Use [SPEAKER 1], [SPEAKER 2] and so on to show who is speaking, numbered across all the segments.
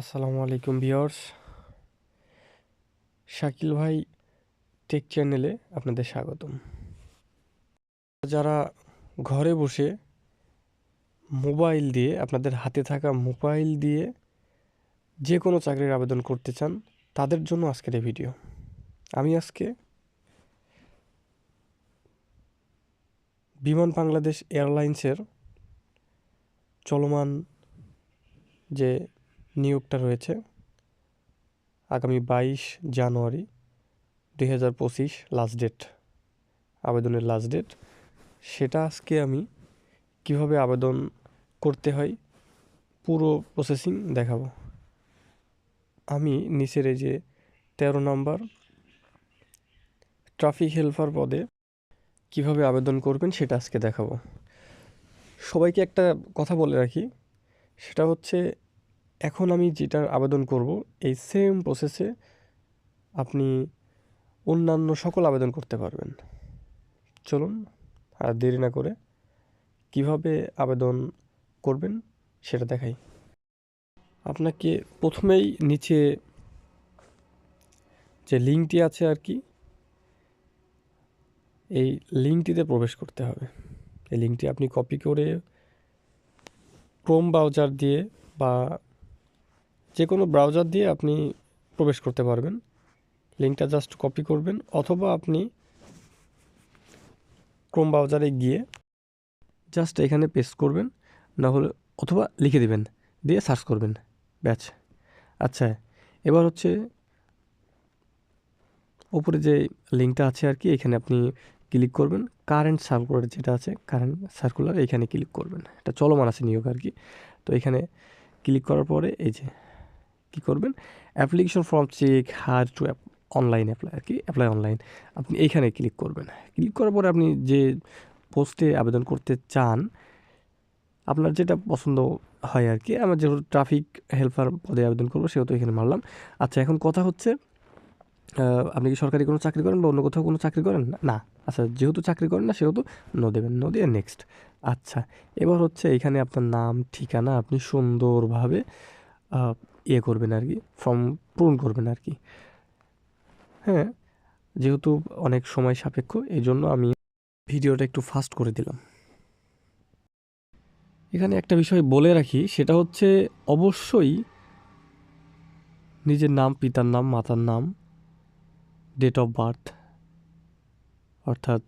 [SPEAKER 1] আসসালামু আলাইকুম ভিওর্স শাকিল ভাই টেক চ্যানেলে আপনাদের স্বাগতম। যারা ঘরে বসে মোবাইল দিয়ে, আপনাদের হাতে থাকা মোবাইল দিয়ে যে কোনো চাকরির আবেদন করতে চান, তাদের জন্য আজকের এই ভিডিও। আমি আজকে বিমান বাংলাদেশ এয়ারলাইন্সের চলমান যে নিয়োগটা রয়েছে আগামী বাইশ জানুয়ারি দুই হাজার পঁচিশ লাস্ট ডেট আবেদনের লাস্ট ডেট সেটা আজকে আমি কীভাবে আবেদন করতে হয় পুরো প্রসেসিং দেখাবো। আমি নিচের এই যে তেরো নম্বর ট্রাফিক হেল্পার পদে কীভাবে আবেদন করবেন সেটা আজকে দেখাবো। সবাইকে একটা কথা বলে রাখি, সেটা হচ্ছে এখন আমি যেটার আবেদন করব, এই সেম প্রসেসে আপনি অন্যান্য সকল আবেদন করতে পারবেন। চলুন, আর দেরি না করে কীভাবে আবেদন করবেন সেটা দেখাই। আপনাকে প্রথমেই নিচে যে লিঙ্কটি আছে আর কি, এই লিঙ্কটিতে প্রবেশ করতে হবে। এই লিঙ্কটি আপনি কপি করে ক্রোম ব্রাউজার দিয়ে বা যে কোনো ব্রাউজার দিয়ে আপনি প্রবেশ করতে পারবেন। লিঙ্কটা জাস্ট কপি করবেন অথবা আপনি ক্রোম ব্রাউজারে গিয়ে জাস্ট এখানে পেস্ট করবেন, না হলে অথবা লিখে দিবেন, দিয়ে সার্চ করবেন। ব্যাচ আচ্ছা এবার হচ্ছে ওপরে যে লিঙ্কটা আছে আর কি, এখানে আপনি ক্লিক করবেন। কারেন্ট সার্কুলার যেটা আছে কারেন্ট সার্কুলার এখানে ক্লিক করবেন। এটা চলমান আছে নিয়োগ আর কি। তো এখানে ক্লিক করার পরে এই যে কী করবেন? Application form check her to app online apply আর কি? অ্যাপ্লাই অনলাইন আপনি এইখানে ক্লিক করবেন। ক্লিক করার পরে আপনি যে পোস্টে আবেদন করতে চান, আপনার যেটা পছন্দ হয় আর কি, আমার যেহেতু ট্রাফিক হেল্পার পদে আবেদন করব, সেহেতু এখানে মারলাম। আচ্ছা এখন কথা হচ্ছে আপনি কি সরকারি কোনো চাকরি করেন বা অন্য কোথাও কোনো চাকরি করেন? না। আচ্ছা যেহেতু চাকরি করেন না, সেহেতু নো দেবেন নো দিয়ে নেক্সট আচ্ছা এবার হচ্ছে এখানে আপনার নাম, ঠিকানা, আপনি সুন্দরভাবে ইয়ে করবেন আর কি ফর্ম পূরণ করবেন আর কি। হ্যাঁ যেহেতু অনেক সময় সাপেক্ষ এই জন্য আমি ভিডিওটা একটু ফাস্ট করে দিলাম। এখানে একটা বিষয় বলে রাখি, সেটা হচ্ছে অবশ্যই নিজের নাম, পিতার নাম, মাতার নাম ডেট অফ বার্থ অর্থাৎ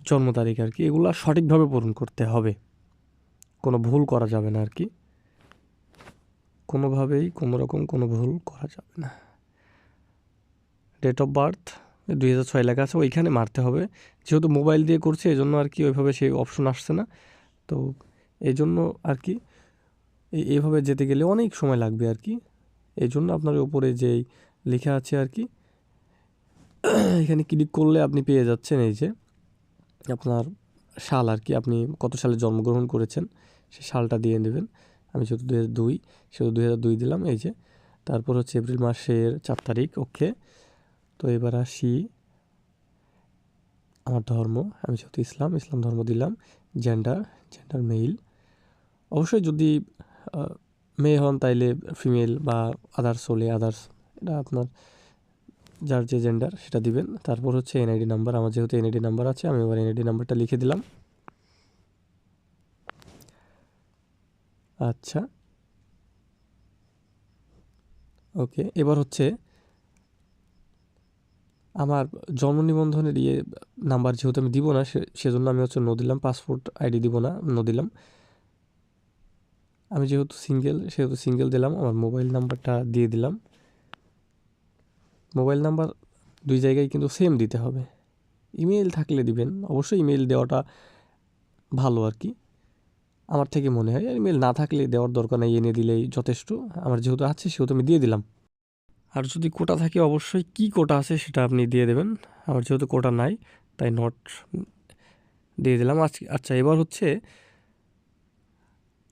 [SPEAKER 1] জন্ম তারিখ আর কি, এগুলো সঠিকভাবে পূরণ করতে হবে। কোনো ভুল করা যাবে না আর কি। কোনোভাবেই কোনো রকম কোনো ভুল করা যাবে না। ডেট অফ বার্থ দুই হাজার ছয় লেখা আছে, ওইখানে মারতে হবে। যেহেতু মোবাইল দিয়ে করছে এই জন্য আর কি ওইভাবে সেই অপশন আসছে না। তো এই জন্য আর কি এইভাবে যেতে গেলে অনেক সময় লাগবে আর কি। এই জন্য আপনার ওপরে যেই লেখা আছে আর কি, এখানে ক্লিক করলে আপনি পেয়ে যাচ্ছেন এই যে আপনার সাল আর কি, আপনি কত সালে জন্মগ্রহণ করেছেন সে সালটা দিয়ে নেবেন। আমি যেহেতু দু দুই সেহেতু দু হাজার দুই দিলাম, এই যে। তারপর হচ্ছে এপ্রিল মাসের চার তারিখ, ওকে। তো এবার আসি আমার ধর্ম। আমি যেহেতু ইসলাম ইসলাম ধর্ম দিলাম জেন্ডার জেন্ডার মেইল অবশ্যই যদি মেয়ে হন তাইলে ফিমেল বা আদার্স হলে আদার্স এটা আপনার যার যে জেন্ডার সেটা দিবেন। তারপর হচ্ছে এনআইডি নাম্বার আমার যেহেতু এনআইডি নাম্বার আছে, আমি এবার এনআইডি নাম্বারটা লিখে দিলাম। আচ্ছা। ওকে, এবার হচ্ছে আমার জন্ম নিবন্ধনের ইয়ে নাম্বার যেহেতু আমি দিব না সেজন্য আমি হচ্ছে নো দিলাম পাসপোর্ট আইডি দিব না নো দিলাম। আমি যেহেতু সিঙ্গেল সেহেতু সিঙ্গেল দিলাম, আমার মোবাইল নাম্বারটা দিয়ে দিলাম। মোবাইল নাম্বার দুই জায়গায় কিন্তু সেম দিতে হবে। ইমেল থাকলে দিবেন, অবশ্যই ইমেল দেওয়াটা ভালো আর কি। আমার থেকে মনে হয় ইমেল না থাকলে দেওয়ার দরকার নেই, এনে দিলেই যথেষ্ট। আমার যেহেতু আছে, সেহেতু আমি দিয়ে দিলাম। আর যদি কোটা থাকে, অবশ্যই কি কোটা আছে সেটা আপনি দিয়ে দেবেন। আমার যেহেতু কোটা নাই, তাই নট দিয়ে দিলাম। আচ্ছা এবার হচ্ছে,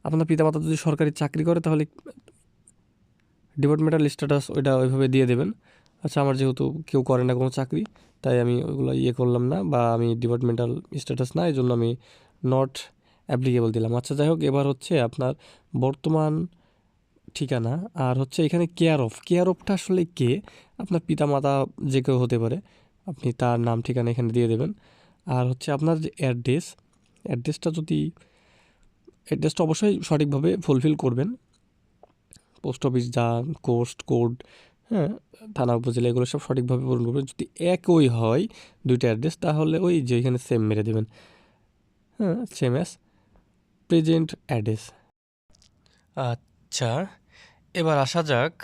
[SPEAKER 1] আপনার পিতামাতা যদি সরকারি চাকরি করে, তাহলে ডিপার্টমেন্টাল স্ট্যাটাস ওইটা ওইভাবে দিয়ে দেবেন। আচ্ছা আমার যেহেতু কেউ করে না কোনো চাকরি, তাই আমি ওইগুলো ইয়ে করলাম না, বা আমি ডিপার্টমেন্টাল স্ট্যাটাস না এই জন্য আমি নট অ্যাপ্লিকেবল দিলাম। আচ্ছা যাই হোক, এবার হচ্ছে আপনার বর্তমান ঠিকানা আর হচ্ছে এখানে কেয়ার অফ কেয়ার অফটা আসলে কে? আপনার পিতামাতা যে কেউ হতে পারে, আপনি তার নাম, ঠিকানা এখানে দিয়ে দেবেন। আর হচ্ছে আপনার যে অ্যাড্রেস অ্যাড্রেসটা যদি অ্যাড্রেসটা অবশ্যই সঠিকভাবে ফুলফিল করবেন। পোস্ট অফিস যা কোস্ট কোড হ্যাঁ থানা, উপজেলা, এগুলো সব সঠিকভাবে পূরণ করবেন। যদি একই হয় দুইটা অ্যাড্রেস তাহলে ওই যে এখানে সেম মেরে দেবেন। হ্যাঁ সেম অ্যাস প্রেজেন্ট অ্যাড্রেস। আচ্ছা এবার আসা যাক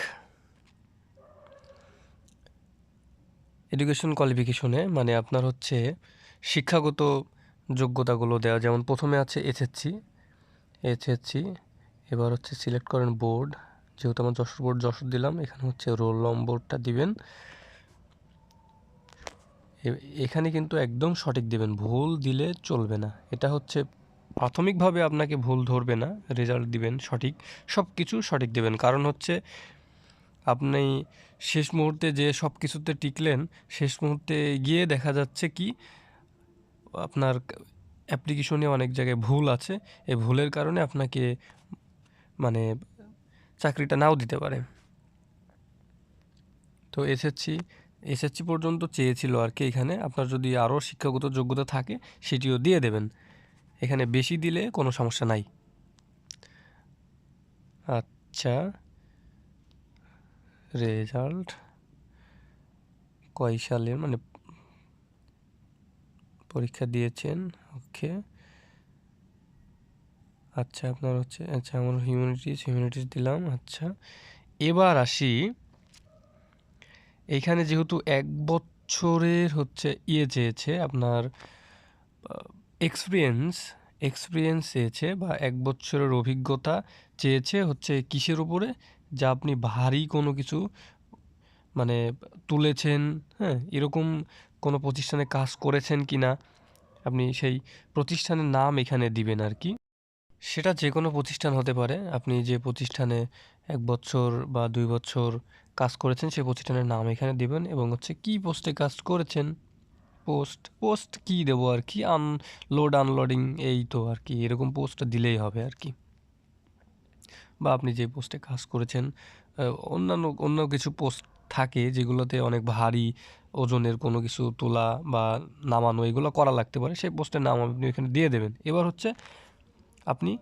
[SPEAKER 1] এডুকেশন কোয়ালিফিকেশনে। মানে আপনার হচ্ছে শিক্ষাগত যোগ্যতাগুলো দেওয়া যেমন প্রথমে আছে এসএসসি এসএসসি, এবার হচ্ছে সিলেক্ট করেন বোর্ড। যেহেতু আমার যশোর বোর্ড, যশোর দিলাম, এখানে হচ্ছে রোল নম্বরটা দিবেন। এখানে কিন্তু একদম সঠিক দিবেন, ভুল দিলে চলবে না। এটা হচ্ছে প্রাথমিকভাবে আপনাকে ভুল ধরবে না রেজাল্ট দিবেন সঠিক সব কিছু সঠিক দেবেন। কারণ হচ্ছে, আপনি শেষ মুহূর্তে যে সব কিছুতে টিকলেন, শেষ মুহূর্তে গিয়ে দেখা যাচ্ছে কি, আপনার অ্যাপ্লিকেশনে অনেক জায়গায় ভুল আছে, এই ভুলের কারণে আপনাকে মানে চাকরিটা নাও দিতে পারে। তো এসএসসি এসএসসি পর্যন্ত চেয়েছিল আর কি এখানে, আপনার যদি আরও শিক্ষাগত যোগ্যতা থাকে, সেটিও দিয়ে দেবেন। এখানে বেশি দিলে কোনো সমস্যা নাই। আচ্ছা। রেজাল্ট কয় সালের মানে পরীক্ষা দিয়েছেন? ওকে। আচ্ছা আপনার হচ্ছে আচ্ছা আমার হিউম্যানিটিস হিউম্যানিটিস দিলাম আচ্ছা। এবার আসি এইখানে যেহেতু এক বছরের হচ্ছে ইয়ে চেয়েছে আপনার এক্সপিরিয়েন্স এক্সপিরিয়েন্স চেয়েছে বা এক বছরের অভিজ্ঞতা চেয়েছে হচ্ছে কিসের উপরে? যা আপনি ভারী কোনো কিছু মানে তুলেছেন হ্যাঁ এরকম কোনো প্রতিষ্ঠানে কাজ করেছেন কি না আপনি সেই প্রতিষ্ঠানের নাম এখানে দিবেন আর কি। সেটা যে কোনো প্রতিষ্ঠান হতে পারে। আপনি যে প্রতিষ্ঠানে এক বছর বা দুই বছর কাজ করেছেন সেই প্রতিষ্ঠানের নাম এখানে দিবেন এবং হচ্ছে কি পোস্টে কাজ করেছেন পোস্ট পোস্ট কি দেবো আর কি? আনলোড আনলোডিং এই তো আর কি। এরকম পোস্ট দিলেই হবে আর কি। বা আপনি যে পোস্টে কাজ করেছেন অন্যান্য, অন্য কিছু পোস্ট থাকে যেগুলোতে অনেক ভারী ওজনের কোনো কিছু তোলা বা নামানো এগুলো করা লাগতে পারে। সেই পোস্টের নাম আপনি এখানে দিয়ে দেবেন। এবার হচ্ছে আপনি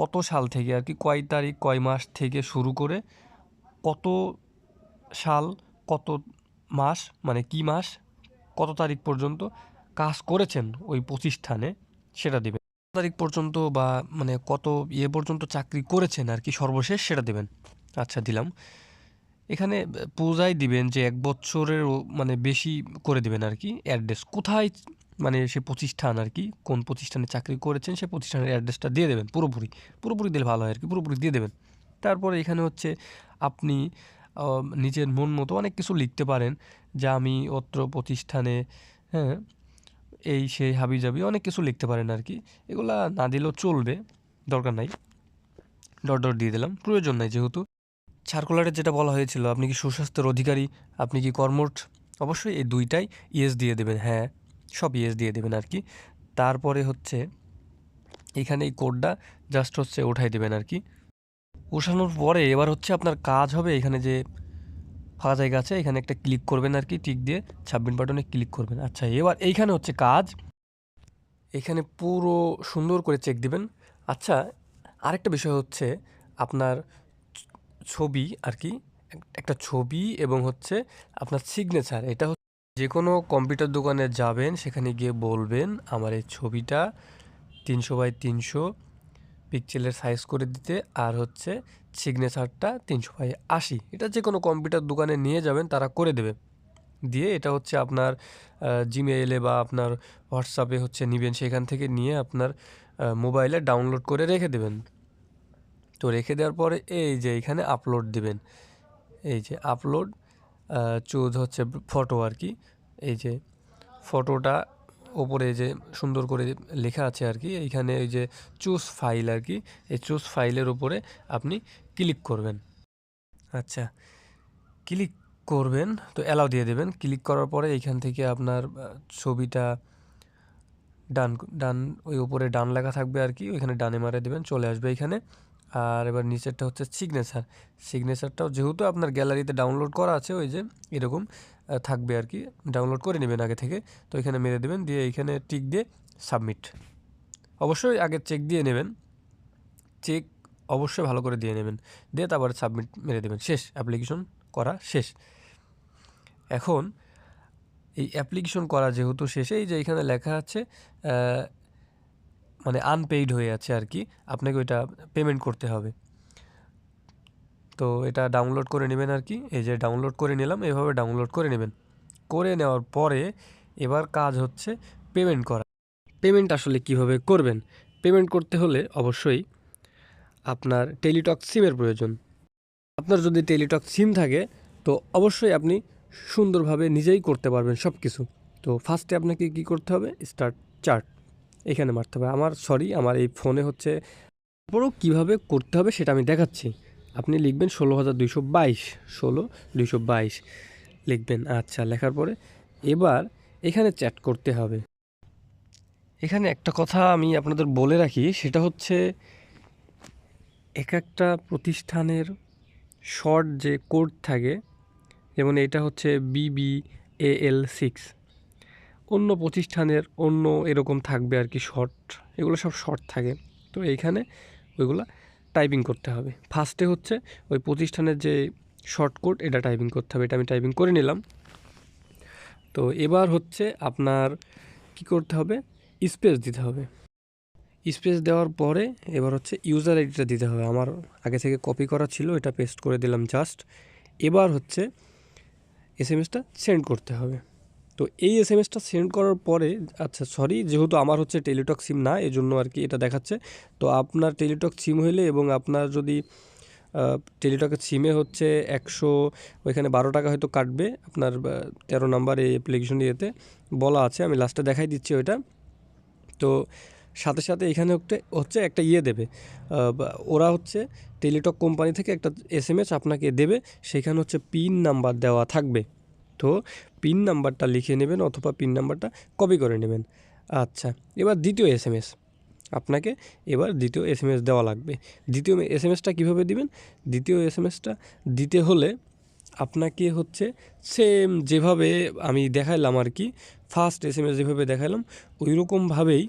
[SPEAKER 1] কত সাল থেকে আর কি, কয় তারিখ, কয় মাস থেকে শুরু করে কত সাল, কত মাস মানে কি মাস কত তারিখ পর্যন্ত কাজ করেছেন ওই প্রতিষ্ঠানে সেটা দেবেন? কত তারিখ পর্যন্ত বা মানে কত ইয়ে পর্যন্ত চাকরি করেছেন আর কি সর্বশেষ সেটা দেবেন? আচ্ছা দিলাম। এখানে পূজায় দিবেন যে এক বছরের মানে বেশি করে দিবেন আর কি অ্যাড্রেস। কোথায় মানে সে প্রতিষ্ঠান আর কি, কোন প্রতিষ্ঠানে চাকরি করেছেন সে প্রতিষ্ঠানের অ্যাড্রেসটা দিয়ে দেবেন পুরোপুরি। পুরোপুরি দিলে ভালো হয় আর কি, পুরোপুরি দিয়ে দেবেন। তারপরে এখানে হচ্ছে আপনি নিজের মন মতো অনেক কিছু লিখতে পারেন। যা আমি অত্র প্রতিষ্ঠানে হ্যাঁ এই সেই হাবি জাবি অনেক কিছু লিখতে পারেন আর কি। এগুলা না দিলেও চলবে, দরকার নাই। ডট ডট দিয়ে দিলাম, প্রয়োজন নাই যেহেতু। সার্কুলারে যেটা বলা হয়েছিল, আপনি কি সুস্বাস্থ্যের অধিকারী, আপনি কি কর্মঠ? অবশ্যই এই দুইটাই ইয়েস দিয়ে দেবেন হ্যাঁ সব ইয়েস দিয়ে দেবেন আর কি। তারপরে হচ্ছে, এখানে এই কোডটা জাস্ট হচ্ছে ওঠাই দেবেন আর কি। উঠানোর পরে এবার হচ্ছে আপনার কাজ হবে এখানে যে ফাঁকা জায়গা আছে, এখানে একটা ক্লিক করবেন আর কি টিক দিয়ে সাবমিট বাটনে ক্লিক করবেন। আচ্ছা এবার এইখানে হচ্ছে কাজ। এখানে পুরো সুন্দর করে চেক দিবেন। আচ্ছা আরেকটা বিষয় হচ্ছে আপনার ছবি আর কি, একটা ছবি এবং হচ্ছে আপনার সিগনেচার এটা হচ্ছে যে কোনো কম্পিউটার দোকানে যাবেন, সেখানে গিয়ে বলবেন, আমার এই ছবিটা তিনশো বাই তিনশো পিক্সেলের সাইজ করে দিতে, আর হচ্ছে সিগনেচারটা তিনশো বাই আশি। এটা যে কোনো কম্পিউটার দোকানে নিয়ে যাবেন, তারা করে দেবে। দিয়ে এটা হচ্ছে আপনার জিমেইলে বা আপনার হোয়াটসঅ্যাপে হচ্ছে নেবেন। সেখান থেকে নিয়ে আপনার মোবাইলে ডাউনলোড করে রেখে দেবেন। তো রেখে দেওয়ার পরে এই যে এখানে আপলোড দিবেন। এই যে আপলোড চুজ হচ্ছে ফটো আর কি। এই যে ফটোটা ওপরে যে সুন্দর করে লেখা আছে আর কি, এইখানে এই যে চুজ ফাইল আর কি, এই চুজ ফাইলের উপরে আপনি ক্লিক করবেন। আচ্ছা ক্লিক করবেন, তো অ্যালাউ দিয়ে দেবেন। ক্লিক করার পরে এইখান থেকে আপনার ছবিটা ডান ডান, ওই উপরে ডান লেখা থাকবে আর কি, ওইখানে ডানে মারে দেবেন, চলে আসবে এখানে আর এবার নিচেরটা হচ্ছে সিগনেচার সিগনেচারটাও যেহেতু আপনার গ্যালারিতে ডাউনলোড করা আছে, ওই যে এরকম থাকবে আর কি। ডাউনলোড করে নেবেন আগে থেকে। তো এখানে মেরে দেবেন, দিয়ে এখানে টিক দিয়ে সাবমিট। অবশ্যই আগে চেক দিয়ে নেবেন। চেক অবশ্যই ভালো করে দিয়ে নেবেন। দিয়ে তারপরে সাবমিট মেরে দেবেন। শেষ, অ্যাপ্লিকেশন করা শেষ। এখন এই অ্যাপ্লিকেশন করা যেহেতু শেষে, এই যে এখানে লেখা আছে মানে আনপেইড হয়ে আছে আর কি। আপনাকে ওইটা পেমেন্ট করতে হবে। তো এটা ডাউনলোড করে নেবেন আর কি। এই যে ডাউনলোড করে নিলাম, এভাবে ডাউনলোড করে নেবেন। করে নেওয়ার পরে এবার কাজ হচ্ছে পেমেন্ট করা। পেমেন্ট আসলে কীভাবে করবেন? পেমেন্ট করতে হলে অবশ্যই আপনার টেলিটক সিমের প্রয়োজন। আপনার যদি টেলিটক সিম থাকে, তো অবশ্যই আপনি সুন্দরভাবে নিজেই করতে পারবেন সব কিছু তো ফার্স্টে আপনাকে কি করতে হবে? স্টার্ট চার্ট এখানে মারতে হবে। আমার সরি আমার এই ফোনে হচ্ছে, তারপরেও কীভাবে করতে হবে সেটা আমি দেখাচ্ছি। আপনি লিখবেন ষোলো হাজার দুইশো বাইশ, ষোলো দুইশো বাইশ লিখবেন। আচ্ছা লেখার পরে এবার এখানে চ্যাট করতে হবে। এখানে একটা কথা আমি আপনাদের বলে রাখি, সেটা হচ্ছে এক একটা প্রতিষ্ঠানের শর্ট যে কোড থাকে, যেমন এটা হচ্ছে বিবি এল সিক্স, অন্য প্রতিষ্ঠানের অন্য এরকম থাকবে আর কি শর্ট। এগুলো সব শর্ট থাকে। তো এইখানে ওইগুলো টাইপিং করতে হবে। ফার্স্টে হচ্ছে ওই প্রতিষ্ঠানের যে শর্ট কোড এটা টাইপিং করতে হবে। এটা আমি টাইপিং করে নিলাম। তো এবার হচ্ছে আপনার কি করতে হবে? স্পেস দিতে হবে। স্পেস দেওয়ার পরে এবার হচ্ছে ইউজার আইডিটা দিতে হবে। আমার আগে থেকে কপি করা ছিল, এটা পেস্ট করে দিলাম জাস্ট এবার হচ্ছে এস এম এসটা সেন্ড করতে হবে। তো এই এস এম এসটা সেন্ড করার পরে আচ্ছা সরি যেহেতু আমার হচ্ছে টেলিটক সিম না এই জন্য আর কি এটা দেখাচ্ছে। তো আপনার টেলিটক সিম হইলে এবং আপনার যদি টেলিটকের সিমে হচ্ছে একশো, ওইখানে বারো টাকা হয়তো কাটবে, আপনার তেরো নাম্বার এই অ্যাপ্লিকেশন ইয়েতে বলা আছে, আমি লাস্টে দেখাই দিচ্ছি ওইটা। তো সাথে সাথে এখানে হচ্ছে একটা ইয়ে দেবে ওরা হচ্ছে টেলিটক কোম্পানি থেকে একটা এস আপনাকে দেবে, সেখানে হচ্ছে পিন নাম্বার দেওয়া থাকবে। পিন নাম্বারটা লিখে নেবেন অথবা পিন নাম্বারটা কপি করে নেবেন। আচ্ছা এবার দ্বিতীয় এস এম এস আপনাকে এবার দ্বিতীয় এস এম এস দেওয়া লাগবে। দ্বিতীয় এস এম এসটা কীভাবে দিবেন? দ্বিতীয় এস এম এসটা দিতে হলে আপনাকে হচ্ছে সেম যেভাবে আমি দেখাইলাম আর কি ফার্স্ট এস এম এস যেভাবে দেখাইলাম ওই রকমভাবেই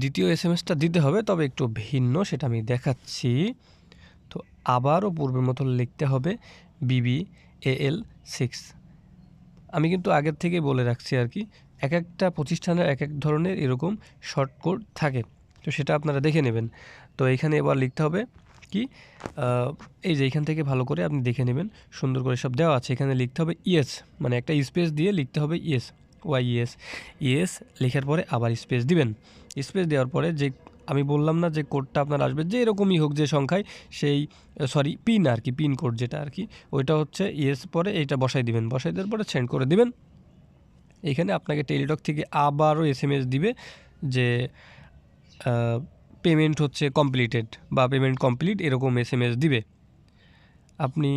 [SPEAKER 1] দ্বিতীয় এস এম এসটা দিতে হবে, তবে একটু ভিন্ন সেটা আমি দেখাচ্ছি। তো আবারও পূর্বের মতো লিখতে হবে বিবি এ এল সিক্স আমি কিন্তু আগের থেকে বলে রাখছি আর কি, এক একটা প্রতিষ্ঠানের এক এক ধরনের এরকম শর্ট কোড থাকে। তো সেটা আপনারা দেখে নেবেন। তো এখানে এবার লিখতে হবে কি এই যে এখান থেকে ভালো করে আপনি দেখে নেবেন, সুন্দর করে সব দেওয়া আছে। এখানে লিখতে হবে ইয়েস মানে একটা স্পেস দিয়ে লিখতে হবে ইয়েস ওয়াই ইয়েস ইয়েস লেখার পরে আবার স্পেস দিবেন। স্পেস দেওয়ার পরে যে আমি বললাম না যে কোডটা আপনার আসবে, যে এরকমই হোক যে সংখ্যায় সেই সরি পিন আর কি পিন কোড যেটা আর কি, ওইটা হচ্ছে ইয়েস পরে এইটা বসাই দিবেন, বসাই দেওয়ার পরে সেন্ড করে দিবেন। এখানে আপনাকে টেলিটক থেকে আবারও এস দিবে যে পেমেন্ট হচ্ছে কমপ্লিটেড বা পেমেন্ট কমপ্লিট এরকম এস এম দিবে। আপনি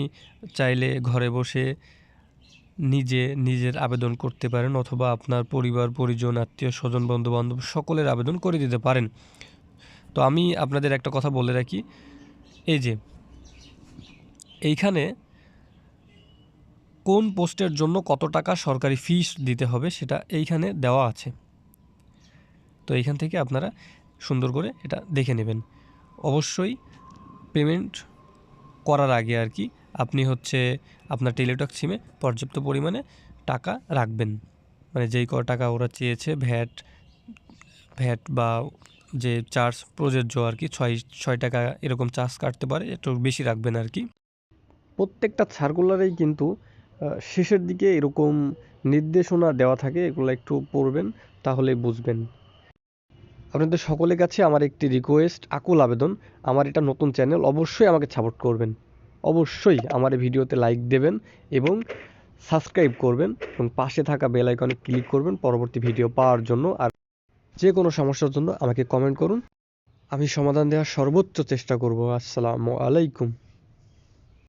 [SPEAKER 1] চাইলে ঘরে বসে নিজে নিজের আবেদন করতে পারেন অথবা আপনার পরিবার, পরিজন, আত্মীয়, স্বজন বন্ধু বান্ধব সকলের আবেদন করে দিতে পারেন। তো আমি আপনাদের একটা কথা বলে রাখি। এই যে, এইখানে কোন পোস্টের জন্য কত টাকা সরকারি ফিস দিতে হবে সেটা এইখানে দেওয়া আছে। তো এইখান থেকে আপনারা সুন্দর করে এটা দেখে নেবেন। অবশ্যই পেমেন্ট করার আগে আর কি আপনি হচ্ছে আপনার টেলিটক সিমে পর্যাপ্ত পরিমাণে টাকা রাখবেন। মানে যেই ক টাকা ওরা চেয়েছে, ভ্যাট ভ্যাট বা যে চার্জ প্রযোজ্য আর কি, ছয় ছয় টাকা এরকম চার্জ কাটতে পারে, একটু বেশি রাখবেন আর কি। প্রত্যেকটা সার্কুলারেই কিন্তু শেষের দিকে এরকম নির্দেশনা দেওয়া থাকে, এগুলো একটু পড়বেন, তাহলে বুঝবেন। আপনাদের সকলের কাছে আমার একটি রিকোয়েস্ট আকুল আবেদন, আমার এটা নতুন চ্যানেল অবশ্যই আমাকে সাপোর্ট করবেন। অবশ্যই আমার এই ভিডিওতে লাইক দেবেন এবং সাবস্ক্রাইব করবেন এবং পাশে থাকা বেল আইকনে ক্লিক করবেন, পরবর্তী ভিডিও পাওয়ার জন্য। আর যে কোনো সমস্যার জন্য আমাকে কমেন্ট করুন। আমি সমাধান দেওয়ার সর্বোচ্চ চেষ্টা করব। আসসালামু আলাইকুম।